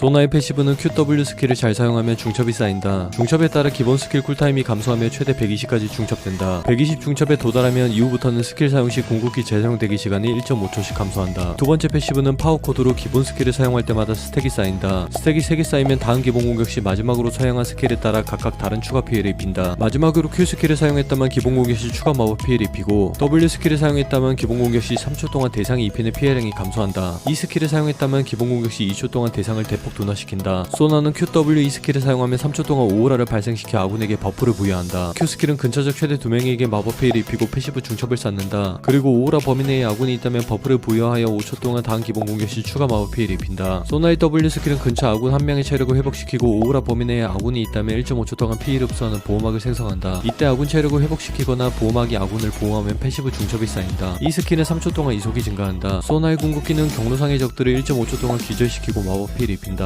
소나의 패시브는 QW 스킬을 잘 사용하면 중첩이 쌓인다. 중첩에 따라 기본 스킬 쿨타임이 감소하며 최대 120까지 중첩된다. 120 중첩에 도달하면 이후부터는 스킬 사용 시 궁극기 재사용 대기 시간이 1.5초씩 감소한다. 두 번째 패시브는 파워 코드로 기본 스킬을 사용할 때마다 스택이 쌓인다. 스택이 3개 쌓이면 다음 기본 공격 시 마지막으로 사용한 스킬에 따라 각각 다른 추가 피해를 입힌다. 마지막으로 Q 스킬을 사용했다면 기본 공격 시 추가 마법 피해를 입히고 W 스킬을 사용했다면 기본 공격 시 3초 동안 대상이 입히는 피해량이 감소한다. 이 스킬을 사용했다면 기본 공격 시 2초 동안 대상을 대폭 둔화시킨다. 소나는 QW 이 스킬을 사용하면 3초 동안 오오라를 발생시켜 아군에게 버프를 부여한다. Q 스킬은 근처적 최대 2명에게 마법 피해를 입히고 패시브 중첩을 쌓는다. 그리고 오오라 범위 내에 아군이 있다면 버프를 부여하여 5초 동안 다음 기본 공격 시 추가 마법 피해를 입힌다. 소나의 W 스킬은 근처 아군 한 명의 체력을 회복시키고 오오라 범위 내에 아군이 있다면 1.5초 동안 피해를 흡수하는 보호막을 생성한다. 이때 아군 체력을 회복시키거나 보호막이 아군을 보호하면 패시브 중첩이 쌓인다. 이 스킬은 3초 동안 이속이 증가한다. 소나의 궁극기는 경로상의 적들을 1.5초 동안 기절시키고 마법 피해를 입힌다.